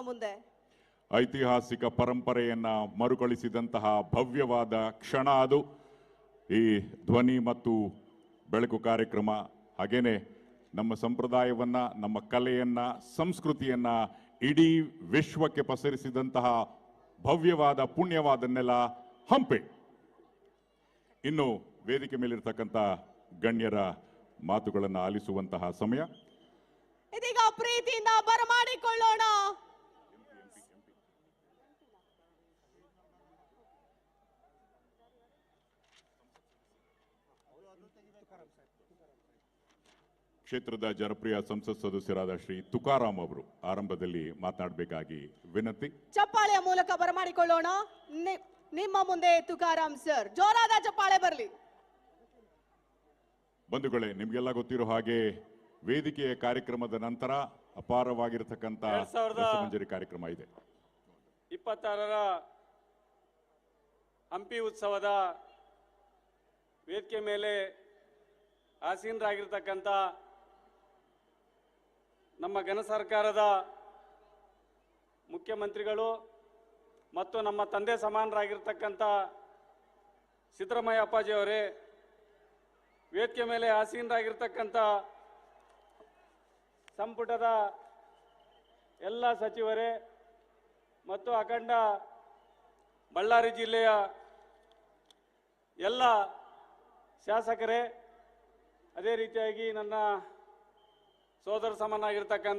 ಮುಂದೆ. ಐತಿಹಾಸಿಕ ಪರಂಪರೆಯನ್ನ ಮರುಕಳಿಸಿದಂತಹ ಭವ್ಯವಾದ ಕ್ಷಣ ಅದು. ಈ ಧ್ವನಿ ಮತ್ತು ಬೆಳಕು ಕಾರ್ಯಕ್ರಮ ಹಾಗೇನೆ ನಮ್ಮ ಸಂಪ್ರದಾಯವನ್ನ ನಮ್ಮ ಕಲೆಯನ್ನ ಸಂಸ್ಕೃತಿಯನ್ನ ಇಡೀ ವಿಶ್ವಕ್ಕೆ ಪಸರಿಸಿದಂತಹ ಭವ್ಯವಾದ ಪುಣ್ಯವಾದ ನೆಲ ಹಂಪೆ. ಇನ್ನು ವೇದಿಕೆ ಮೇಲಿರ್ತಕ್ಕಂಥ ಗಣ್ಯರ ಮಾತುಗಳನ್ನು ಆಲಿಸುವಂತಹ ಸಮಯ. ಇದೀಗ ಪ್ರೀತಿಯಿಂದ ಬರಮಾಡಿಕೊಳ್ಳೋಣ ಕ್ಷೇತ್ರದ ಜನಪ್ರಿಯ ಸಂಸತ್ ಸದಸ್ಯರಾದ ಶ್ರೀ ತುಕಾರಾಮ್ ಅವರು ಆರಂಭದಲ್ಲಿ ಮಾತನಾಡಬೇಕಾಗಿ ವಿನಂತಿ. ಚಪ್ಪಾಳೆಯ ಮೂಲಕ ಬರಮಾಡಿಕೊಳ್ಳೋಣ. ನಿ- ನಿಮ್ಮ ಮುಂದೆ ತುಕಾರಾಮ್ ಸರ್. ಜೋರಾದ ಚಪ್ಪಾಳೆ ಬರಲಿ. ಬಂಧುಗಳೇ ನಿಮಗೆಲ್ಲ ಗೊತ್ತಿರೋ ಹಾಗೆ ವೇದಿಕೆಯ ಕಾರ್ಯಕ್ರಮದ ನಂತರ ಅಪಾರವಾಗಿರತಕ್ಕಂತ ಎರಡ್ ಸಾವಿರದ- ರಸಮಂಜರಿ ಕಾರ್ಯಕ್ರಮ ಇದೆ. ಇಪ್ಪತ್ತಾರರ ಹಂಪಿ ಉತ್ಸವದ ವೇದಿಕೆ ಮೇಲೆ ಆಸೀನರಾಗಿರ್ತಕ್ಕಂಥ ನಮ್ಮ ಘನ ಸರ್ಕಾರದ ಮುಖ್ಯಮಂತ್ರಿಗಳು ಮತ್ತು ನಮ್ಮ ತಂದೆ ಸಮಾನರಾಗಿರ್ತಕ್ಕಂಥ ಸಿದ್ದರಾಮಯ್ಯ ಅಪ್ಪಾಜಿಯವರೇ ವೇದಿಕೆ ಮೇಲೆ ಆಸೀನರಾಗಿರ್ತಕ್ಕಂಥ ಸಂಪುಟದ ಎಲ್ಲ ಸಚಿವರೇ ಮತ್ತು ಅಖಂಡ ಬಳ್ಳಾರಿ ಜಿಲ್ಲೆಯ ಎಲ್ಲ ಶಾಸಕರೇ ಅದೇ ರೀತಿಯಾಗಿ ನನ್ನ ಸೋದರ ಸಮನಾಗಿರ್ತಕ್ಕಂಥ